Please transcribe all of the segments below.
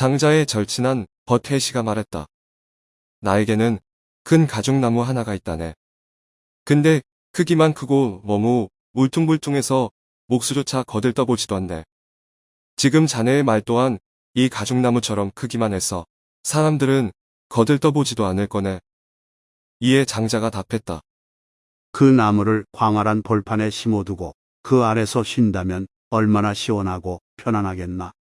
장자의 절친한 버태시가 말했다. 나에게는 큰 가죽나무 하나가 있다네. 근데 크기만 크고 너무 울퉁불퉁해서 목수조차 거들떠보지도 않네. 지금 자네의 말 또한 이 가죽나무처럼 크기만 해서 사람들은 거들떠보지도 않을 거네. 이에 장자가 답했다. 그 나무를 광활한 벌판에 심어두고 그 아래서 쉰다면 얼마나 시원하고 편안하겠나.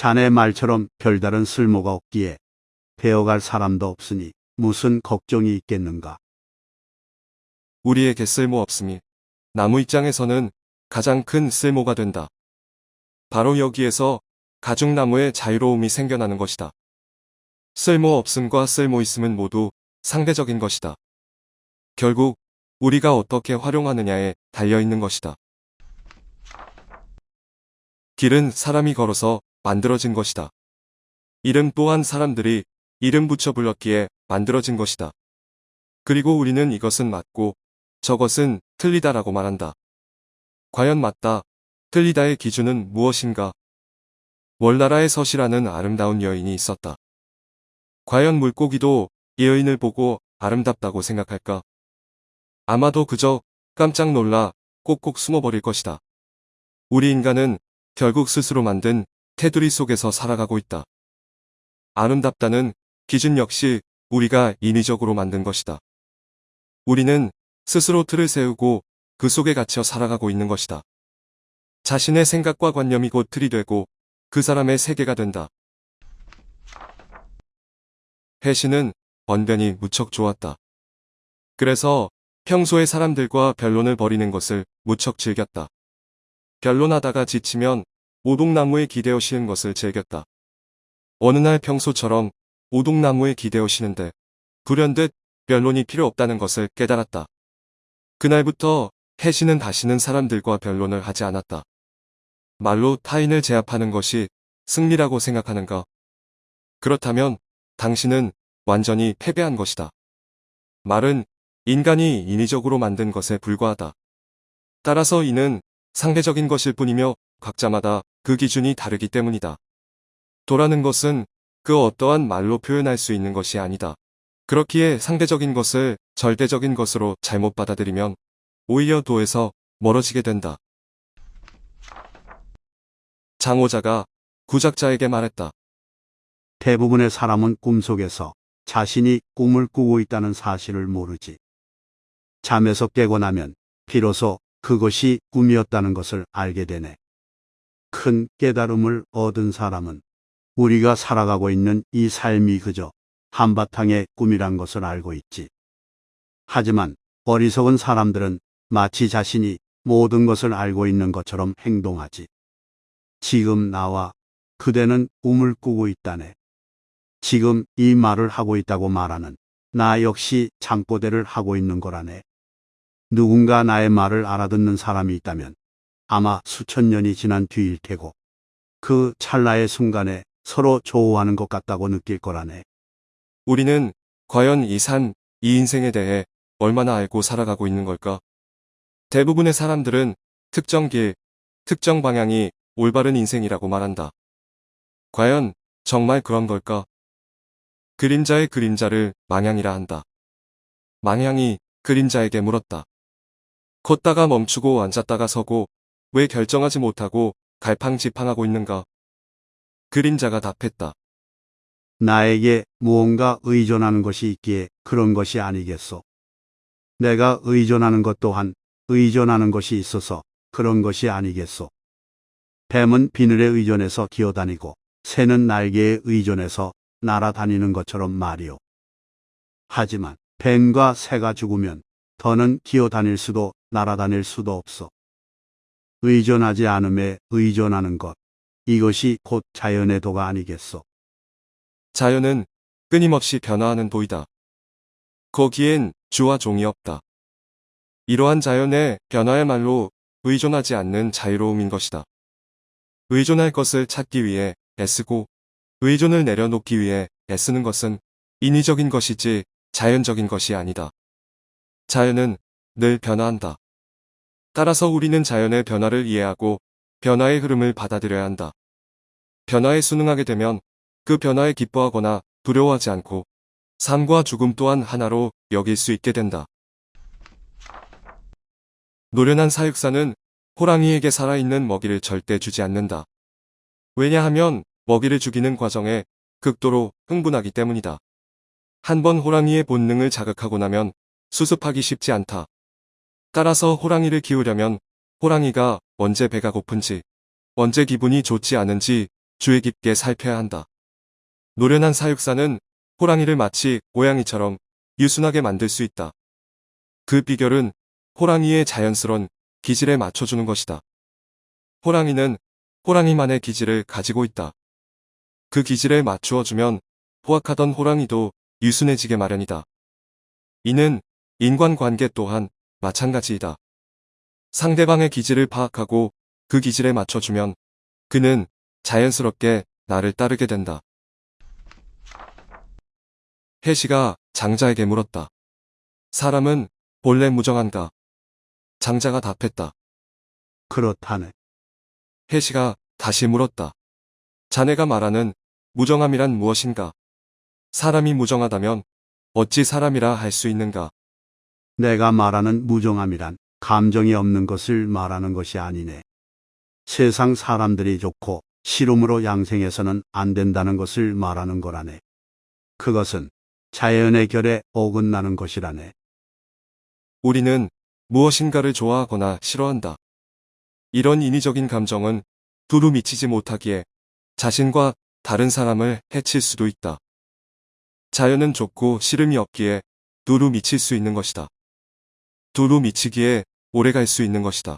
자네 말처럼 별다른 쓸모가 없기에 배워갈 사람도 없으니 무슨 걱정이 있겠는가. 우리에게 쓸모 없음이 나무 입장에서는 가장 큰 쓸모가 된다. 바로 여기에서 가죽나무의 자유로움이 생겨나는 것이다. 쓸모 없음과 쓸모 있음은 모두 상대적인 것이다. 결국 우리가 어떻게 활용하느냐에 달려 있는 것이다. 길은 사람이 걸어서 만들어진 것이다. 이름 또한 사람들이 이름 붙여 불렀기에 만들어진 것이다. 그리고 우리는 이것은 맞고 저것은 틀리다라고 말한다. 과연 맞다, 틀리다의 기준은 무엇인가? 월나라에 서시라는 아름다운 여인이 있었다. 과연 물고기도 이 여인을 보고 아름답다고 생각할까? 아마도 그저 깜짝 놀라 꼭꼭 숨어버릴 것이다. 우리 인간은 결국 스스로 만든 테두리 속에서 살아가고 있다. 아름답다는 기준 역시 우리가 인위적으로 만든 것이다. 우리는 스스로 틀을 세우고 그 속에 갇혀 살아가고 있는 것이다. 자신의 생각과 관념이 곧 틀이 되고 그 사람의 세계가 된다. 해시는 언변이 무척 좋았다. 그래서 평소에 사람들과 변론을 벌이는 것을 무척 즐겼다. 변론하다가 지치면 오동나무에 기대어 쉬는 것을 즐겼다. 어느 날 평소처럼 오동나무에 기대어 쉬는데 불현듯 변론이 필요 없다는 것을 깨달았다. 그날부터 해시는 다시는 사람들과 변론을 하지 않았다. 말로 타인을 제압하는 것이 승리라고 생각하는가? 그렇다면 당신은 완전히 패배한 것이다. 말은 인간이 인위적으로 만든 것에 불과하다. 따라서 이는 상대적인 것일 뿐이며 각자마다 그 기준이 다르기 때문이다. 도라는 것은 그 어떠한 말로 표현할 수 있는 것이 아니다. 그렇기에 상대적인 것을 절대적인 것으로 잘못 받아들이면 오히려 도에서 멀어지게 된다. 장호자가 구작자에게 말했다. 대부분의 사람은 꿈속에서 자신이 꿈을 꾸고 있다는 사실을 모르지. 잠에서 깨고 나면 비로소 그것이 꿈이었다는 것을 알게 되네. 큰 깨달음을 얻은 사람은 우리가 살아가고 있는 이 삶이 그저 한바탕의 꿈이란 것을 알고 있지. 하지만 어리석은 사람들은 마치 자신이 모든 것을 알고 있는 것처럼 행동하지. 지금 나와 그대는 꿈을 꾸고 있다네. 지금 이 말을 하고 있다고 말하는 나 역시 장보대를 하고 있는 거라네. 누군가 나의 말을 알아듣는 사람이 있다면 아마 수천 년이 지난 뒤일 테고 그 찰나의 순간에 서로 조우하는 것 같다고 느낄 거라네. 우리는 과연 이 삶, 이 인생에 대해 얼마나 알고 살아가고 있는 걸까? 대부분의 사람들은 특정 길, 특정 방향이 올바른 인생이라고 말한다. 과연 정말 그런 걸까? 그림자의 그림자를 망향이라 한다. 망향이 그림자에게 물었다. 걷다가 멈추고 앉았다가 서고 왜 결정하지 못하고 갈팡지팡하고 있는가? 그림자가 답했다. 나에게 무언가 의존하는 것이 있기에 그런 것이 아니겠소. 내가 의존하는 것 또한 의존하는 것이 있어서 그런 것이 아니겠소. 뱀은 비늘에 의존해서 기어다니고 새는 날개에 의존해서 날아다니는 것처럼 말이오. 하지만 뱀과 새가 죽으면 더는 기어다닐 수도 날아다닐 수도 없어. 의존하지 않음에 의존하는 것. 이것이 곧 자연의 도가 아니겠소. 자연은 끊임없이 변화하는 도이다. 거기엔 주와 종이 없다. 이러한 자연의 변화야말로 의존하지 않는 자유로움인 것이다. 의존할 것을 찾기 위해 애쓰고 의존을 내려놓기 위해 애쓰는 것은 인위적인 것이지 자연적인 것이 아니다. 자연은 늘 변화한다. 따라서 우리는 자연의 변화를 이해하고 변화의 흐름을 받아들여야 한다. 변화에 순응하게 되면 그 변화에 기뻐하거나 두려워하지 않고 삶과 죽음 또한 하나로 여길 수 있게 된다. 노련한 사육사는 호랑이에게 살아있는 먹이를 절대 주지 않는다. 왜냐하면 먹이를 죽이는 과정에 극도로 흥분하기 때문이다. 한 번 호랑이의 본능을 자극하고 나면 수습하기 쉽지 않다. 따라서 호랑이를 키우려면 호랑이가 언제 배가 고픈지, 언제 기분이 좋지 않은지 주의 깊게 살펴야 한다. 노련한 사육사는 호랑이를 마치 고양이처럼 유순하게 만들 수 있다. 그 비결은 호랑이의 자연스러운 기질에 맞춰주는 것이다. 호랑이는 호랑이만의 기질을 가지고 있다. 그 기질에 맞추어주면 포악하던 호랑이도 유순해지게 마련이다. 이는 인간관계 또한 마찬가지이다. 상대방의 기질을 파악하고 그 기질에 맞춰주면 그는 자연스럽게 나를 따르게 된다. 혜시가 장자에게 물었다. 사람은 본래 무정한가? 장자가 답했다. 그렇다네. 혜시가 다시 물었다. 자네가 말하는 무정함이란 무엇인가? 사람이 무정하다면 어찌 사람이라 할 수 있는가? 내가 말하는 무정함이란 감정이 없는 것을 말하는 것이 아니네. 세상 사람들이 좋고 실험으로 양생해서는 안 된다는 것을 말하는 거라네. 그것은 자연의 결에 어긋나는 것이라네. 우리는 무엇인가를 좋아하거나 싫어한다. 이런 인위적인 감정은 두루 미치지 못하기에 자신과 다른 사람을 해칠 수도 있다. 자연은 좋고 싫음이 없기에 두루 미칠 수 있는 것이다. 두루 미치기에 오래 갈 수 있는 것이다.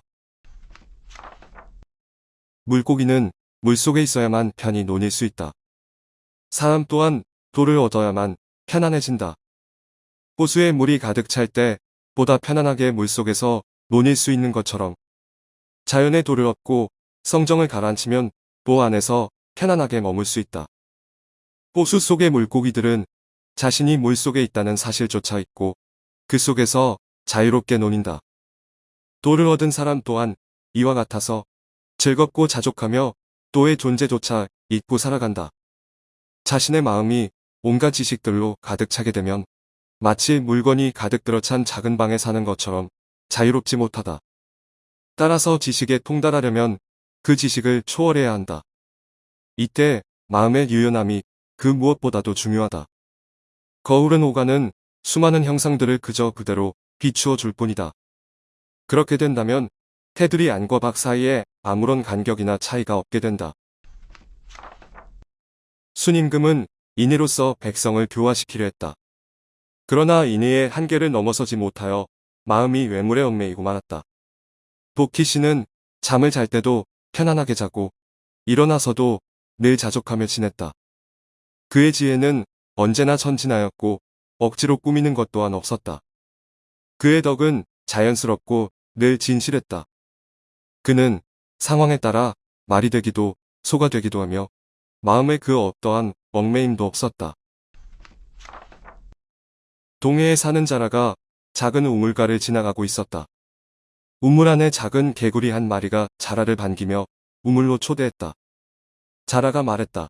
물고기는 물속에 있어야만 편히 논일 수 있다. 사람 또한 돌을 얻어야만 편안해진다. 호수에 물이 가득 찰 때 보다 편안하게 물속에서 논일 수 있는 것처럼 자연의 돌을 얻고 성정을 가라앉히면 보 안에서 편안하게 머물 수 있다. 호수 속의 물고기들은 자신이 물 속에 있다는 사실조차 잊고 그 속에서 자유롭게 논인다. 돌을 얻은 사람 또한 이와 같아서 즐겁고 자족하며 또의 존재조차 잊고 살아간다. 자신의 마음이 온갖 지식들로 가득 차게 되면 마치 물건이 가득 들어찬 작은 방에 사는 것처럼 자유롭지 못하다. 따라서 지식에 통달하려면 그 지식을 초월해야 한다. 이때 마음의 유연함이 그 무엇보다도 중요하다. 거울은 오가는 수많은 형상들을 그저 그대로 비추어 줄 뿐이다. 그렇게 된다면 테두리 안과 밖 사이에 아무런 간격이나 차이가 없게 된다. 순임금은 인의로서 백성을 교화시키려 했다. 그러나 인의의 한계를 넘어서지 못하여 마음이 외물에 얽매이고 말았다. 도키 씨는 잠을 잘 때도 편안하게 자고 일어나서도 늘 자족하며 지냈다. 그의 지혜는 언제나 천진하였고 억지로 꾸미는 것 또한 없었다. 그의 덕은 자연스럽고 늘 진실했다. 그는 상황에 따라 말이 되기도 소가 되기도 하며 마음에 그 어떠한 얽매임도 없었다. 동해에 사는 자라가 작은 우물가를 지나가고 있었다. 우물 안에 작은 개구리 한 마리가 자라를 반기며 우물로 초대했다. 자라가 말했다.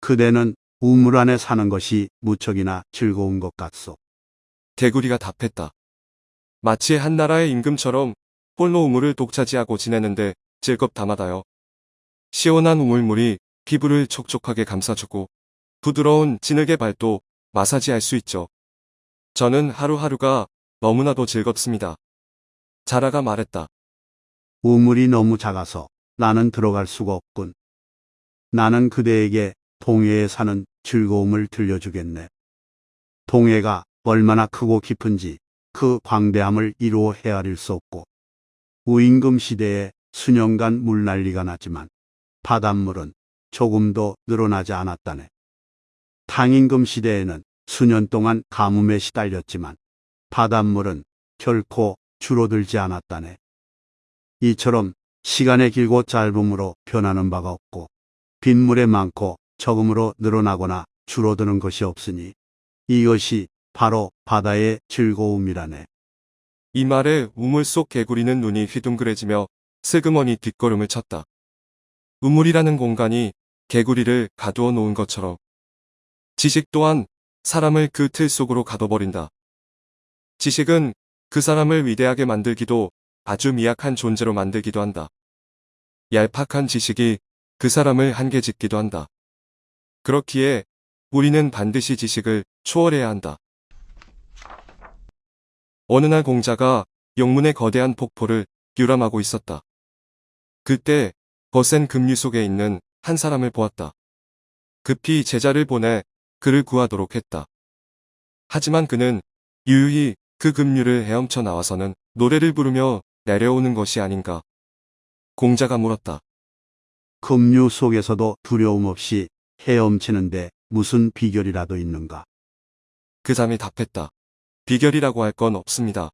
그대는 우물 안에 사는 것이 무척이나 즐거운 것 같소. 개구리가 답했다. 마치 한 나라의 임금처럼 홀로 우물을 독차지하고 지내는데 즐겁다마다요. 시원한 우물물이 피부를 촉촉하게 감싸주고 부드러운 진흙의 발도 마사지할 수 있죠. 저는 하루하루가 너무나도 즐겁습니다. 자라가 말했다. 우물이 너무 작아서 나는 들어갈 수가 없군. 나는 그대에게 동해에 사는 즐거움을 들려주겠네. 동해가 얼마나 크고 깊은지 그 광대함을 이루어 헤아릴 수 없고 우임금 시대에 수년간 물난리가 났지만 바닷물은 조금도 늘어나지 않았다네. 탕임금 시대에는 수년 동안 가뭄에 시달렸지만 바닷물은 결코 줄어들지 않았다네. 이처럼 시간의 길고 짧음으로 변하는 바가 없고 빗물에 많고 적음으로 늘어나거나 줄어드는 것이 없으니 이것이 바로 바다의 즐거움이라네. 이 말에 우물 속 개구리는 눈이 휘둥그레지며 슬그머니 뒷걸음을 쳤다. 우물이라는 공간이 개구리를 가두어 놓은 것처럼 지식 또한 사람을 그 틀 속으로 가둬버린다. 지식은 그 사람을 위대하게 만들기도 아주 미약한 존재로 만들기도 한다. 얄팍한 지식이 그 사람을 한계 짓기도 한다. 그렇기에 우리는 반드시 지식을 초월해야 한다. 어느 날 공자가 영문의 거대한 폭포를 유람하고 있었다. 그때 거센 급류 속에 있는 한 사람을 보았다. 급히 제자를 보내 그를 구하도록 했다. 하지만 그는 유유히 그 급류를 헤엄쳐 나와서는 노래를 부르며 내려오는 것이 아닌가. 공자가 물었다. 급류 속에서도 두려움 없이 헤엄치는데 무슨 비결이라도 있는가? 그 잠이 답했다. 비결이라고 할 건 없습니다.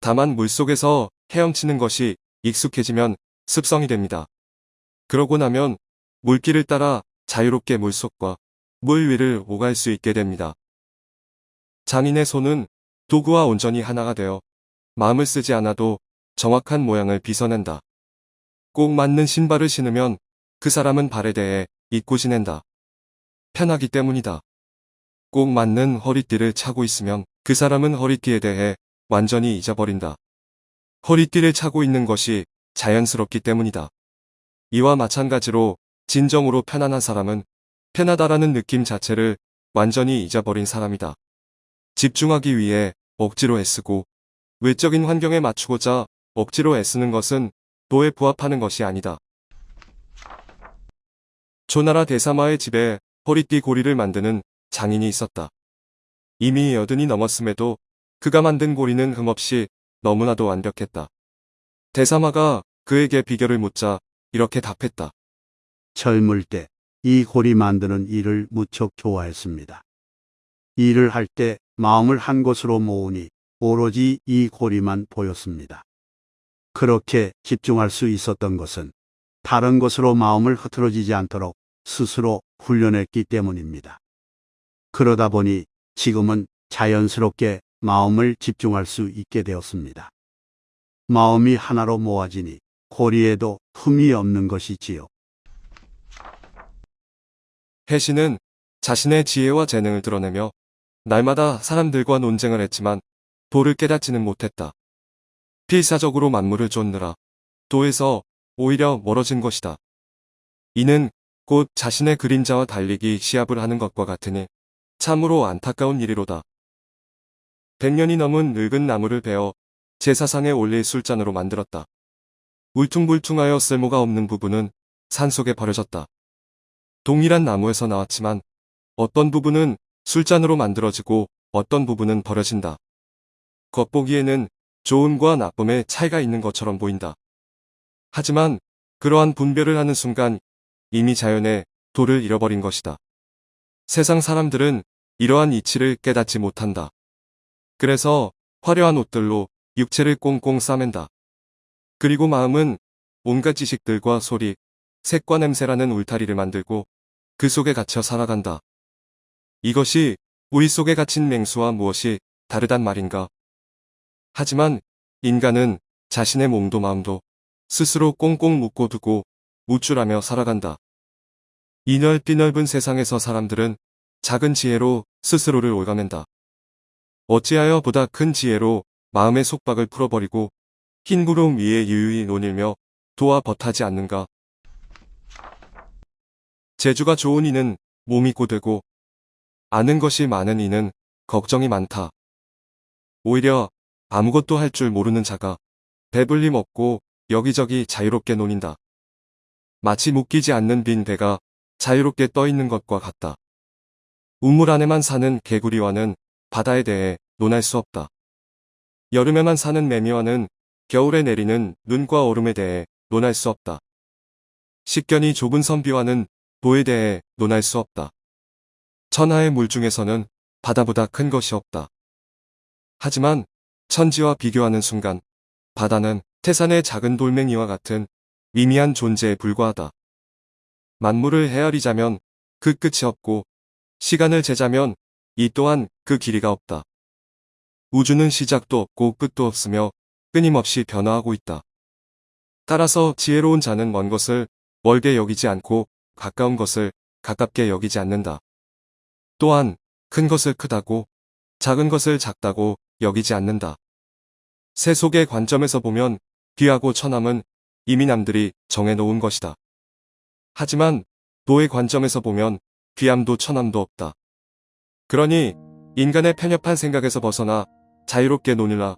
다만 물속에서 헤엄치는 것이 익숙해지면 습성이 됩니다. 그러고 나면 물길을 따라 자유롭게 물속과 물 위를 오갈 수 있게 됩니다. 장인의 손은 도구와 온전히 하나가 되어 마음을 쓰지 않아도 정확한 모양을 빗어낸다. 꼭 맞는 신발을 신으면 그 사람은 발에 대해 잊고 지낸다. 편하기 때문이다. 꼭 맞는 허리띠를 차고 있으면 그 사람은 허리띠에 대해 완전히 잊어버린다. 허리띠를 차고 있는 것이 자연스럽기 때문이다. 이와 마찬가지로 진정으로 편안한 사람은 편하다라는 느낌 자체를 완전히 잊어버린 사람이다. 집중하기 위해 억지로 애쓰고 외적인 환경에 맞추고자 억지로 애쓰는 것은 도에 부합하는 것이 아니다. 조나라 대사마의 집에 허리띠 고리를 만드는 장인이 있었다. 이미 여든이 넘었음에도 그가 만든 고리는 흠없이 너무나도 완벽했다. 대사마가 그에게 비결을 묻자 이렇게 답했다. 젊을 때 이 고리 만드는 일을 무척 좋아했습니다. 일을 할 때 마음을 한 곳으로 모으니 오로지 이 고리만 보였습니다. 그렇게 집중할 수 있었던 것은 다른 곳으로 마음을 흐트러지지 않도록 스스로 훈련했기 때문입니다. 그러다 보니 지금은 자연스럽게 마음을 집중할 수 있게 되었습니다. 마음이 하나로 모아지니 고리에도 흠이 없는 것이지요. 해시는 자신의 지혜와 재능을 드러내며 날마다 사람들과 논쟁을 했지만 도를 깨닫지는 못했다. 필사적으로 만물을 쫓느라 도에서 오히려 멀어진 것이다. 이는 곧 자신의 그림자와 달리기 시합을 하는 것과 같으니 참으로 안타까운 일이로다. 백년이 넘은 늙은 나무를 베어 제사상에 올릴 술잔으로 만들었다. 울퉁불퉁하여 쓸모가 없는 부분은 산속에 버려졌다. 동일한 나무에서 나왔지만 어떤 부분은 술잔으로 만들어지고 어떤 부분은 버려진다. 겉보기에는 좋음과 나쁨의 차이가 있는 것처럼 보인다. 하지만 그러한 분별을 하는 순간 이미 자연의 도를 잃어버린 것이다. 세상 사람들은 이러한 이치를 깨닫지 못한다. 그래서 화려한 옷들로 육체를 꽁꽁 싸맨다. 그리고 마음은 온갖 지식들과 소리, 색과 냄새라는 울타리를 만들고 그 속에 갇혀 살아간다. 이것이 우리 속에 갇힌 맹수와 무엇이 다르단 말인가? 하지만 인간은 자신의 몸도 마음도 스스로 꽁꽁 묶어두고 우쭐하며 살아간다. 이 넓디 넓은 세상에서 사람들은 작은 지혜로 스스로를 올가맨다. 어찌하여 보다 큰 지혜로 마음의 속박을 풀어버리고 흰 구름 위에 유유히 논일며 도와 버타지 않는가? 재주가 좋은 이는 몸이 고되고 아는 것이 많은 이는 걱정이 많다. 오히려 아무것도 할 줄 모르는 자가 배불리 먹고 여기저기 자유롭게 논인다. 마치 묶이지 않는 빈 배가 자유롭게 떠 있는 것과 같다. 우물 안에만 사는 개구리와는 바다에 대해 논할 수 없다. 여름에만 사는 매미와는 겨울에 내리는 눈과 얼음에 대해 논할 수 없다. 식견이 좁은 선비와는 도에 대해 논할 수 없다. 천하의 물 중에서는 바다보다 큰 것이 없다. 하지만 천지와 비교하는 순간 바다는 태산의 작은 돌멩이와 같은 미미한 존재에 불과하다. 만물을 헤아리자면 그 끝이 없고 시간을 재자면 이 또한 그 길이가 없다. 우주는 시작도 없고 끝도 없으며 끊임없이 변화하고 있다. 따라서 지혜로운 자는 먼 것을 멀게 여기지 않고 가까운 것을 가깝게 여기지 않는다. 또한 큰 것을 크다고 작은 것을 작다고 여기지 않는다. 세속의 관점에서 보면 귀하고 천함은 이미 남들이 정해놓은 것이다. 하지만 도의 관점에서 보면 귀함도 천함도 없다. 그러니 인간의 편협한 생각에서 벗어나 자유롭게 논의라